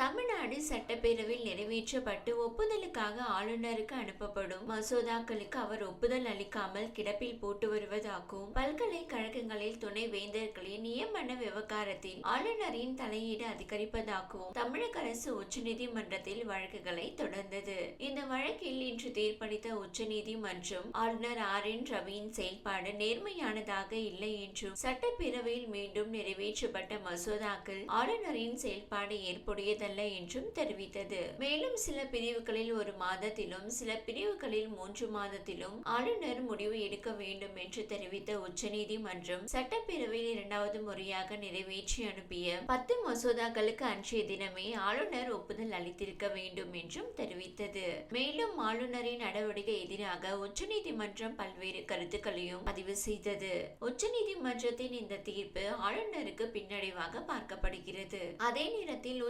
தமிழ்நாடு சட்டப்பேரவையில் நிறைவேற்றப்பட்டு ஒப்புதலுக்காக ஆளுநருக்கு அனுப்பப்படும். மசோதாக்களுக்கு அவர் ஒப்புதல் அளிக்காமல் கிடப்பில் போட்டு வருவதாகவும் பல்கலைக்கழகங்களில் துணை வேந்தர்களின் நியமன விவகாரத்தில் ஆளுநரின் தலையீடு அதிகரிப்பதாகவும் தமிழக அரசு உச்சநீதிமன்றத்தில் வழக்குகளை தொடர்ந்தது. இந்த வழக்கில் இன்று தீர்ப்பளித்த உச்சநீதிமன்றம் ஆளுநர் ஆர் என் ரவியின் செயல்பாடு நேர்மையானதாக இல்லை என்றும் சட்டப்பேரவையில் மீண்டும் நிறைவேற்றப்பட்ட மசோதாக்கள் ஆளுநரின் செயல்பாடு ஏற்புடையதல்ல என்றும் தெரிவித்தது. மேலும் சில பிரிவுகளில் ஒரு மாதத்திலும் சில பிரிவுகளில் மூன்று மாதத்திலும் ஆளுநர் முடிவு எடுக்க வேண்டும் என்று தெரிவித்த உச்சநீதிமன்றம் சட்டப்பேரவையில் இரண்டாவது முறையாக நிறைவேற்றி அனுப்பிய பத்து மசோதாக்களுக்கு அன்றைய தினமே ஆளுநர் ஒப்புதல் அளித்திருக்க வேண்டும் என்றும் தெரிவித்தது. மேலும் ஆளுநரின் நடவடிக்கை எதிராக உச்சநீதிமன்றம் பல்வேறு கருத்துக்களையும் பதிவு செய்தது. உச்சநீதிமன்றத்தின் இந்த தீர்ப்பு ஆளுநருக்கு பின்னடைவாக பார்க்கப்படுகிறது. அதே நேரத்தில்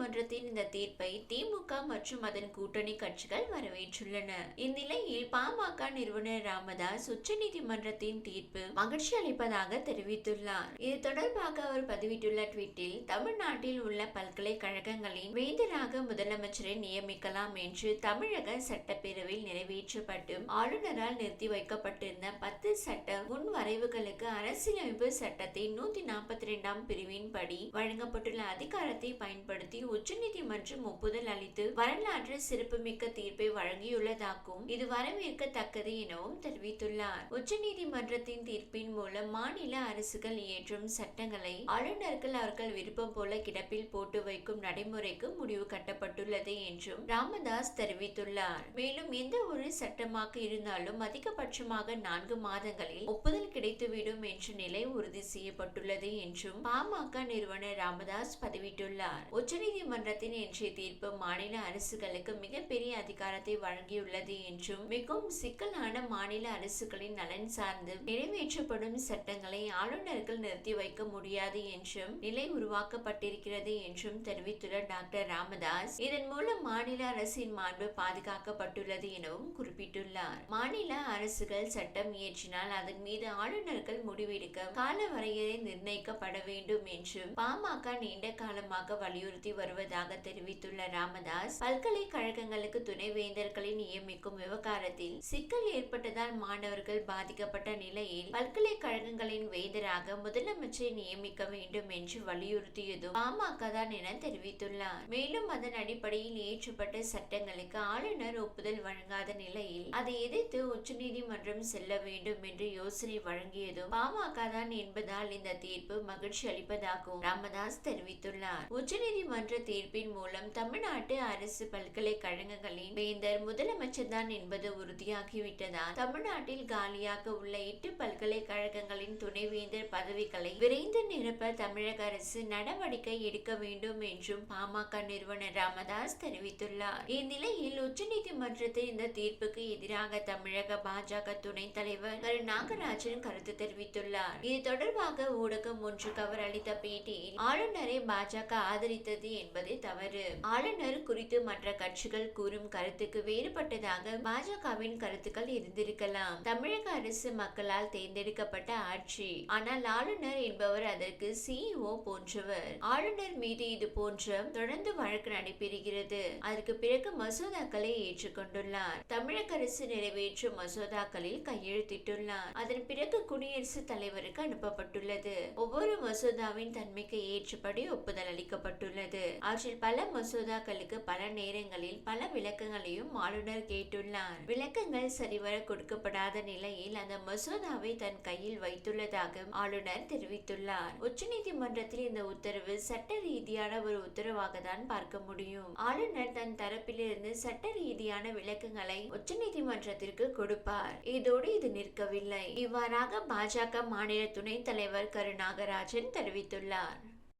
நீதிமன்றத்தின் இந்த தீர்ப்பை திமுக மற்றும் அதன் கூட்டணி கட்சிகள் வரவேற்றுள்ளன. இந்நிலையில் பாமக நிறுவனர் ராமதாஸ் உச்சநீதிமன்றத்தின் தீர்ப்பு மகிழ்ச்சி அளிப்பதாக தெரிவித்துள்ளார். இது தொடர்பாக அவர் பதிவிட்டுள்ள ட்வீட்டில் தமிழ்நாட்டில் உள்ள பல்கலைக்கழகங்களின் வேந்தராக முதலமைச்சரை நியமிக்கலாம் என்று தமிழக சட்டப்பேரவையில் நிறைவேற்றப்பட்டு ஆளுநரால் நிறுத்தி வைக்கப்பட்டிருந்த பத்து சட்ட முன்வரைவுகளுக்கு அரசியலமைப்பு சட்டத்தின் நூத்தி நாற்பத்தி இரண்டாம் பிரிவின் படி வழங்கப்பட்டுள்ள அதிகாரத்தை பயன்படுத்தி உச்சநீதிமன்றம் ஒப்புதல் அளித்து வரலாற்று சிறப்புமிக்க தீர்ப்பை வழங்கியுள்ளதாகவும் இது வரவேற்கத்தக்கது எனவும் தெரிவித்துள்ளார். உச்சநீதிமன்றத்தின் தீர்ப்பின் மூலம் மாநில அரசுகள் இயற்றும் சட்டங்களை ஆளுநர்கள் அவர்கள் விருப்பம் போல கிடப்பில் போட்டு வைக்கும் நடைமுறைக்கு முடிவு கட்டப்பட்டுள்ளது என்றும் ராமதாஸ் தெரிவித்துள்ளார். மேலும் எந்த ஒரு சட்டமாக இருந்தாலும் அதிகபட்சமாக நான்கு மாதங்களில் ஒப்புதல் கிடைத்துவிடும் என்ற நிலை உறுதி செய்யப்பட்டுள்ளது என்றும் பாமக நிறுவனர் ராமதாஸ் பதிவிட்டுள்ளார். உச்சநீதிமன்றத்தின் இன்றைய தீர்ப்பு மாநில அரசுகளுக்கு மிகப்பெரிய அதிகாரத்தை வழங்கியுள்ளது என்றும் மிகவும் சிக்கலான மாநில அரசுகளின் நலன் சார்ந்து நிறைவேற்றப்படும் சட்டங்களை ஆளுநர்கள் நிறுத்தி வைக்க முடியாது என்றும் நிலை உருவாக்கப்பட்டிருக்கிறது என்றும் தெரிவித்துள்ள டாக்டர் ராமதாஸ். இதன் மூலம் மாநில அரசின் மாண்பு பாதுகாக்கப்பட்டுள்ளது எனவும் குறிப்பிட்டுள்ளார். மாநில அரசுகள் சட்டம் இயற்றினால் அதன் மீது ஆளுநர்கள் முடிவெடுக்க கால வரையறை நிர்ணயிக்கப்பட வேண்டும் என்றும் பாமக நீண்ட காலமாக வலியுறுத்தி வருவதாக தெரிவித்துள்ள ராமதாஸ் பல்கலைக்கழகங்களுக்கு துணைவேந்தர்களை நியமிக்கும் விவகாரத்தில் சிக்கல் ஏற்பட்டதால் மாணவர்கள் பாதிக்கப்பட்ட நிலையில் பல்கலைக்கழகங்களின் வேந்தராக முதலமைச்சரை நியமிக்க வேண்டும் என்று வலியுறுத்தியதும் பாமக தான் என தெரிவித்துள்ளார். மேலும் அதன் அடிப்படையில் இயற்றப்பட்ட சட்டங்களுக்கு ஆளுநர் ஒப்புதல் வழங்காத நிலையில் அதை எதிர்த்து உச்சநீதிமன்றம் செல்ல வேண்டும் என்று யோசனை வழங்கியதும் பாமக தான் என்பதால் இந்த தீர்ப்பு மகிழ்ச்சி அளிப்பதாகவும் ராமதாஸ் தெரிவித்துள்ளார். உச்சநீதிமன்ற நீதிமன்ற தீர்ப்பின் மூலம் தமிழ்நாட்டு அரசு பல்கலைக்கழகங்களின் வேந்தர் முதலமைச்சர் தான் என்பது உறுதியாகிவிட்டதால் தமிழ்நாட்டில் காலியாக உள்ள எட்டு பல்கலைக்கழகங்களின் துணைவேந்தர் பதவிகளை விரைந்து நிரப்ப தமிழக அரசு நடவடிக்கை எடுக்க வேண்டும் என்றும் பாமக நிறுவனர் ராமதாஸ் தெரிவித்துள்ளார். இந்நிலையில் உச்சநீதிமன்றத்தின் இந்த தீர்ப்புக்கு எதிராக தமிழக பாஜக துணைத் தலைவர் கரு நாகராஜன் கருத்து தெரிவித்துள்ளார். இது தொடர்பாக ஊடகம் ஒன்றுக்கு அவர் அளித்த பேட்டியில் ஆளுநரை பாஜக ஆதரித்தது என்பது தவறு. ஆளுநர் குறித்து மற்ற கட்சிகள் கூறும் கருத்துக்கு வேறுபட்டதாக பாஜகவின் கருத்துக்கள் இருந்திருக்கலாம். தமிழக அரசு மக்களால் தேர்ந்தெடுக்கப்பட்ட ஆட்சி ஆனால் ஆளுநர் என்பவர் அதற்கு சிஇஓ போன்றவர். ஆளுநர் மீது இது போன்ற தொடர்ந்து வழக்கு நடைபெறுகிறது. அதற்கு பிறகு மசோதாக்களை ஏற்றுக்கொண்டுள்ளார் தமிழக அரசு நிறைவேற்றும் மசோதாக்களில் கையெழுத்திட்டுள்ளார். அதன் பிறகு குடியரசுத் தலைவருக்கு அனுப்பப்பட்டுள்ளது. ஒவ்வொரு மசோதாவின் தன்மைக்கு ஏற்றபடி ஒப்புதல் அளிக்கப்பட்டுள்ளது. அவற்றில் பல மசோதாக்களுக்கு பல நேரங்களில் பல விளக்கங்களையும் ஆளுநர் கேட்டுள்ளார். விளக்கங்கள் சரிவர கொடுக்கப்படாத நிலையில் அந்த மசோதாவை தன் கையில் வைத்துள்ளதாக ஆளுநர் தெரிவித்துள்ளார். உச்சநீதிமன்றத்தில் இந்த உத்தரவு சட்ட ரீதியான ஒரு உத்தரவாக தான் பார்க்க முடியும். ஆளுநர் தன் தரப்பிலிருந்து சட்ட ரீதியான விளக்கங்களை உச்சநீதிமன்றத்திற்கு கொடுப்பார். இதோடு இது நிற்கவில்லை. இவ்வாறாக பாஜக மாநில துணைத் தலைவர் கருநாகராஜன் தெரிவித்துள்ளார்.